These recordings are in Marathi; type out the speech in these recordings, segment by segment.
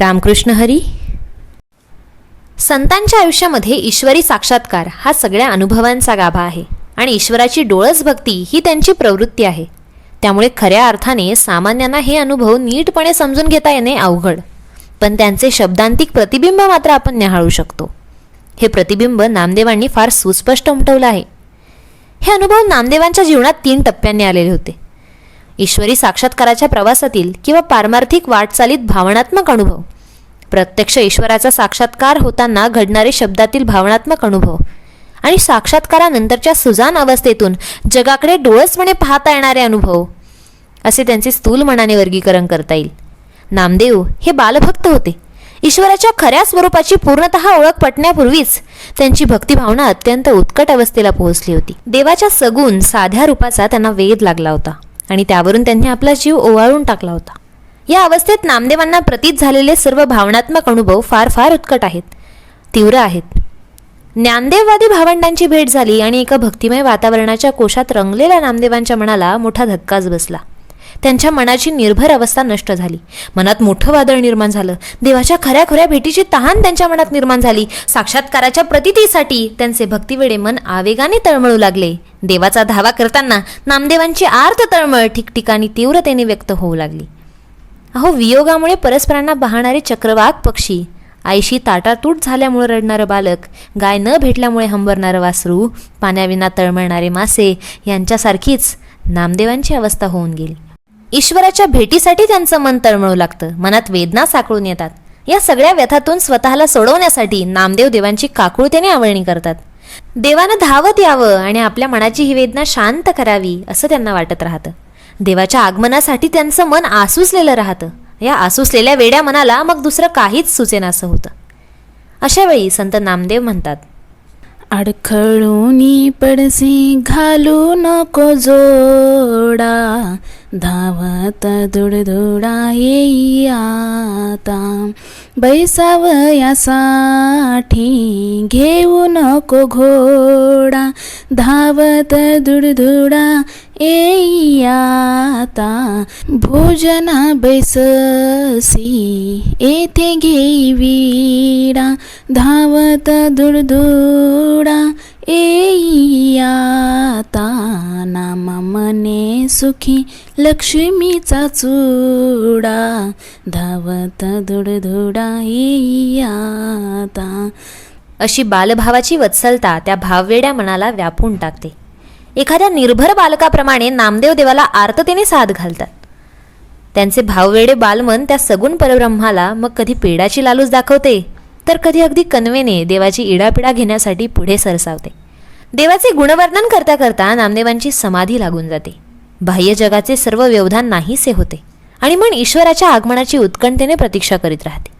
रामकृष्ण हरी. संतांच्या आयुष्यामध्ये ईश्वरी साक्षात्कार हा सगळ्या अनुभवांचा गाभा आहे आणि ईश्वराची डोळस भक्ती ही त्यांची प्रवृत्ती आहे. त्यामुळे खऱ्या अर्थाने सामान्यांना हे अनुभव नीटपणे समजून घेता येणे अवघड. पण त्यांचे शब्दांतिक प्रतिबिंब मात्र आपण निहाळू शकतो. हे प्रतिबिंब नामदेवांनी फार सुस्पष्ट उमटवलं आहे. हे अनुभव नामदेवांच्या जीवनात तीन टप्प्यांनी आलेले होते. ईश्वरी साक्षात्काराच्या प्रवासातील किंवा पारमार्थिक वाटचालीत भावनात्मक अनुभव. प्रत्यक्ष ईश्वराचा साक्षात्कार होताना घडणारे शब्दातील भावनात्मक अनुभव. आणि साक्षात्कारानंतरच्या सुजान अवस्थेतून जगाकडे डोळसपणे पाहता येणारे अनुभव. असे त्यांचे स्थूल मनाने वर्गीकरण करता येईल. नामदेव हे बालभक्त होते. ईश्वराच्या खऱ्या स्वरूपाची पूर्णतः ओळख पटण्यापूर्वीच त्यांची भक्तिभावना अत्यंत उत्कट अवस्थेला पोहोचली होती. देवाच्या सगुण साध्या रूपाचा त्यांना वेध लागला होता. आणि त्यावरून त्यांनी आपला जीव ओवाळून टाकला होता. या अवस्थेत नामदेवांना प्रतीत झालेले सर्व भावनात्मक अनुभव फार फार उत्कट आहेत. तीव्र आहेत. ज्ञानदेववादी भावंडांची भेट झाली आणि एका भक्तिमय वातावरणाच्या कोशात रंगलेल्या नामदेवांच्या मनाला मोठा धक्काच बसला. त्यांच्या मनाची निर्भर अवस्था नष्ट झाली. मनात मोठं वादळ निर्माण झालं. देवाच्या खऱ्या खऱ्या भेटीची तहान त्यांच्या मनात निर्माण झाली. साक्षात्काराच्या प्रतितीसाठी त्यांचे भक्तिवेडे मन आवेगाने तळमळू लागले. देवाचा धावा करताना नामदेवांची आर्त तळमळ ठिकठिकाणी तीव्रतेने व्यक्त होऊ लागली. अहो वियोगामुळे परस्परांना पाहणारे चक्रवाक पक्षी. आईशी ताटातूट झाल्यामुळे रडणारं बालक. गाय न भेटल्यामुळे हंबरणारं वासरू. पाण्याविना तळमळणारे मासे. यांच्यासारखीच नामदेवांची अवस्था होऊन गेली. ईश्वराच्या भेटीसाठी त्यांचं मन तळमळू लागतं. मनात वेदना साकळून येतात. या सगळ्या व्यथातून स्वतःला सोडवण्यासाठी नामदेव देवांची काकुळतेने आवळणी करतात. देवानं धावत यावं आणि आपल्या मनाची ही वेदना शांत करावी असं त्यांना वाटत राहतं. देवाच्या आगमनासाठी त्यांचं मन आसुसलेलं राहतं. या आसुसलेल्या वेड्या मनाला मग दुसरं काहीच सुचेनासं होतं. अशा वेळी संत नामदेव म्हणतात अडखळून पडसी घालू नको जोडा. धावत दुडदुडा येई आता बैसावयासाठी घेऊ नको घोडा. धावत दुडदुडा येई आता भोजना बैससी येथे घेई विडा. धावत दुडदुडा ताना ममने सुखी लक्ष्मीचा चुडा धावत धुडधुडा येई अशी बालभावाची वत्सलता त्या भाववेड्या मनाला व्यापून टाकते. एखाद्या निर्भर बालकाप्रमाणे नामदेव देवाला आर्ततेने साथ घालतात. त्यांचे भाववेडे बालमन त्या सगुण परब्रह्माला मग कधी पेडाची लालूच दाखवते? तर कधी अगदी कन्वेने देवाची इडापिडा घेण्यासाठी पुढे सरसावते. देवाचे गुणवर्णन करता करता नामदेवांची समाधी लागून जाते. बाह्य जगाचे सर्व व्यवधान नाहीसे होते आणि मन ईश्वराच्या आगमनाची उत्कंठेने प्रतीक्षा करीत राहते.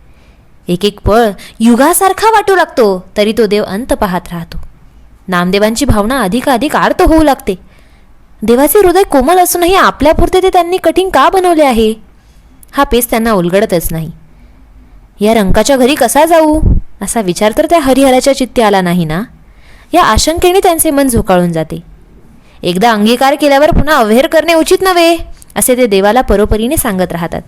एक एक पळ युगासारखा वाटू लागतो तरी तो देव अंत पाहत राहतो. नामदेवांची भावना अधिकाधिक आर्त होऊ लागते. देवाचे हृदय कोमल असूनही आपल्यापुरते ते त्यांनी कठीण का बनवले आहे? हा पेस त्यांना उलगडतच नाही. या रंकाच्या घरी कसा जाऊ? असा विचार तर त्या हरिहराच्या चित्ती आला नाही ना? या आशंकेने त्यांचे मन झोकाळून जाते. एकदा अंगीकार केल्यावर पुन्हा अव्हेर करणे उचित नव्हे असे ते देवाला परोपरीने सांगत राहतात.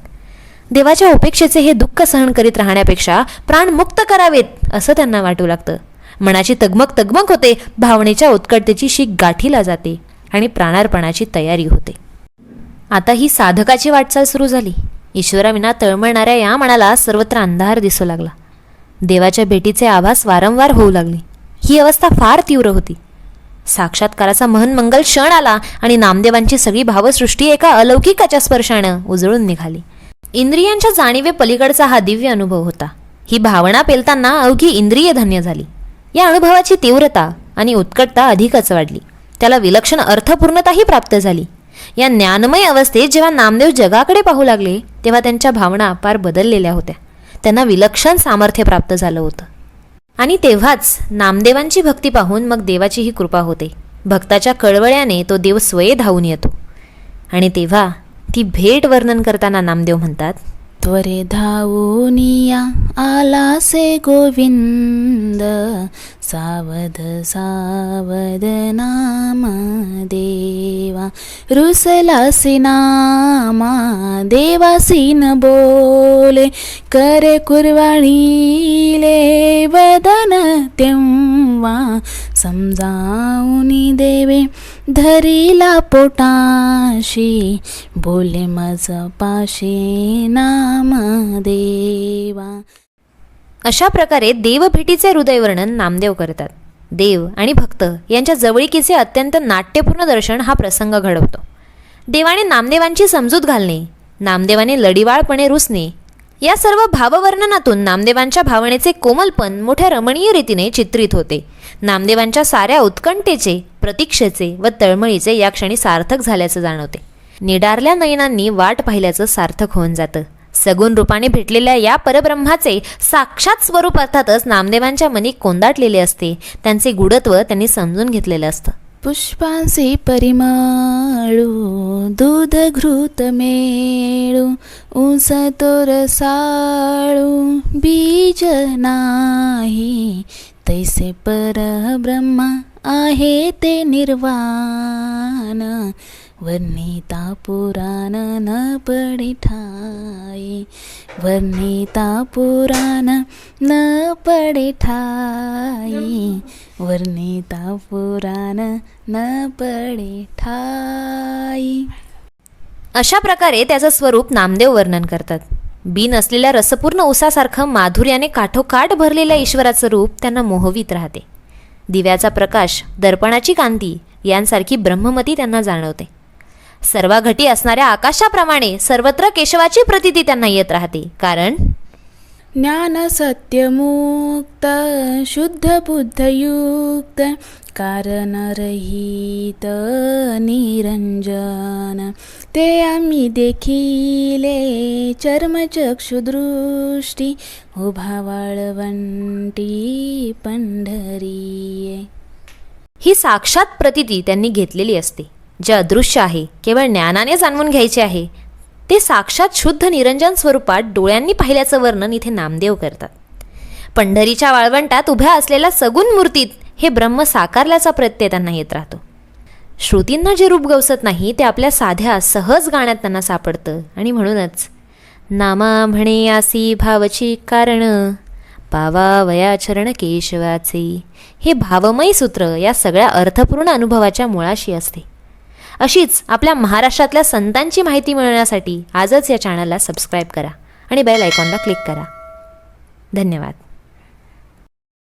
देवाच्या उपेक्षेचे हे दुःख सहन करीत राहण्यापेक्षा प्राण मुक्त करावेत असं त्यांना वाटू लागतं. मनाची तगमग तगमग होते भावनेच्या उत्कटतेची शीख गाठीला जाते आणि प्राणार्पणाची तयारी होते. आता ही साधकाची वाटचाल सुरू झाली. ईश्वराविना तळमळणाऱ्या या मनाला सर्वत्र अंधार दिसू लागला. देवाच्या भेटीचे आभास वारंवार होऊ लागले. ही अवस्था फार तीव्र होती. साक्षात्काराचा महनमंगल क्षण आला आणि नामदेवांची सगळी भावसृष्टी एका अलौकिकाच्या स्पर्शानं उजळून निघाली. इंद्रियांच्या जाणीवे पलीकडचा हा दिव्य अनुभव होता. ही भावना पेलताना अवघी इंद्रिय धन्य झाली. या अनुभवाची तीव्रता आणि उत्कटता अधिकच वाढली. त्याला विलक्षण अर्थपूर्णताही प्राप्त झाली. या ज्ञानमय अवस्थेत जेव्हा नामदेव जगाकडे पाहू लागले तेव्हा त्यांच्या भावना फार बदललेल्या होत्या. त्यांना विलक्षण सामर्थ्य प्राप्त झालं होतं. आणि तेव्हाच नामदेवांची भक्ती पाहून मग देवाची ही कृपा होते. भक्ताच्या कळवळ्याने तो देव स्वये धावून येतो. आणि तेव्हा ती भेट वर्णन करताना नामदेव म्हणतात त्वरे धावूनिया आलासे गोविंद सावध सावध नामा रुसलासी नामा देवासी न बोले करे कुरवाळीले वदन तेव्हा समजावनी देवे धरीला पोटाशी बोले मज पाशी नाम देवा अशा प्रकारे देवभेटीचे हृदयवर्णन नामदेव करतात देव आणि भक्त यांच्या जवळिकीचे अत्यंत नाट्यपूर्ण दर्शन हा प्रसंग घडवतो. देवाने नामदेवांची समजूत घालणे नामदेवाने लढिवाळपणे रुसणे या सर्व भाववर्णनातून नामदेवांच्या भावनेचे कोमलपण मोठ्या रमणीय रीतीने चित्रित होते. नामदेवांच्या साऱ्या उत्कंठेचे प्रतीक्षेचे व तळमळीचे या क्षणी सार्थक झाल्याचं जाणवते. निडारल्या नयनांनी वाट पाहिल्याचं सार्थक होऊन जातं. सगुण रूपाने भेटलेल्या या परब्रह्माचे साक्षात स्वरूप अर्थातच नामदेवांच्या मनी कोंदाटलेले असते. त्यांचे गुढत्व त्यांनी समजून घेतलेलं असतं. पुष्पांसी परिमाळू दूध घृत मेळू ऊस तोर साळू बीज नाही. तैसे परब्रह्मा आहे ते निर्वाण. वर्णिता पुराण न पडे ठाई वर्णिता पुराण न पडे ठाई वर्णिता पुराण न पडे ठाई अशा प्रकारे त्याचं स्वरूप नामदेव वर्णन करतात. बीन असलेल्या रसपूर्ण उसासारखं माधुर्याने काठोकाठ भरलेल्या ईश्वराचं रूप त्यांना मोहवीत राहते. दिव्याचा प्रकाश दर्पणाची कांती यांसारखी ब्रह्ममती त्यांना जाणवते. सर्वाघटी असणाऱ्या आकाशाप्रमाणे सर्वत्र केशवाची प्रतीती त्यांना येत राहते. कारण? ज्ञान सत्यमुक्त शुद्ध बुद्धयुक्त कारणरहित निरंजन. ते आम्ही देखिले चर्मचक्षुदृष्टी उभा वाळवंटी पंढरी ही साक्षात प्रतीती त्यांनी घेतलेली असते. जे अदृश्य आहे केवळ ज्ञानाने जाणवून घ्यायचे आहे ते साक्षात शुद्ध निरंजन स्वरूपात डोळ्यांनी पाहिल्याचं वर्णन इथे नामदेव करतात. पंढरीच्या वाळवंटात उभ्या असलेल्या सगुण मूर्तीत हे ब्रह्म साकारल्याचा प्रत्यय त्यांना येत राहतो. श्रुतींना जे रूप गवसत नाही ते आपल्या साध्या सहज गाण्यात त्यांना सापडतं आणि म्हणूनच नामा म्हणे आसी भावची कारण पावा वयाचरण केशवाचे हे भावमयी सूत्र या सगळ्या अर्थपूर्ण अनुभवाच्या मुळाशी असते. अशीच आपल्या महाराष्ट्रातल्या संतांची माहिती मिळवण्यासाठी आजच या चॅनलला सबस्क्राईब करा आणि बेल आयकॉनला क्लिक करा. धन्यवाद.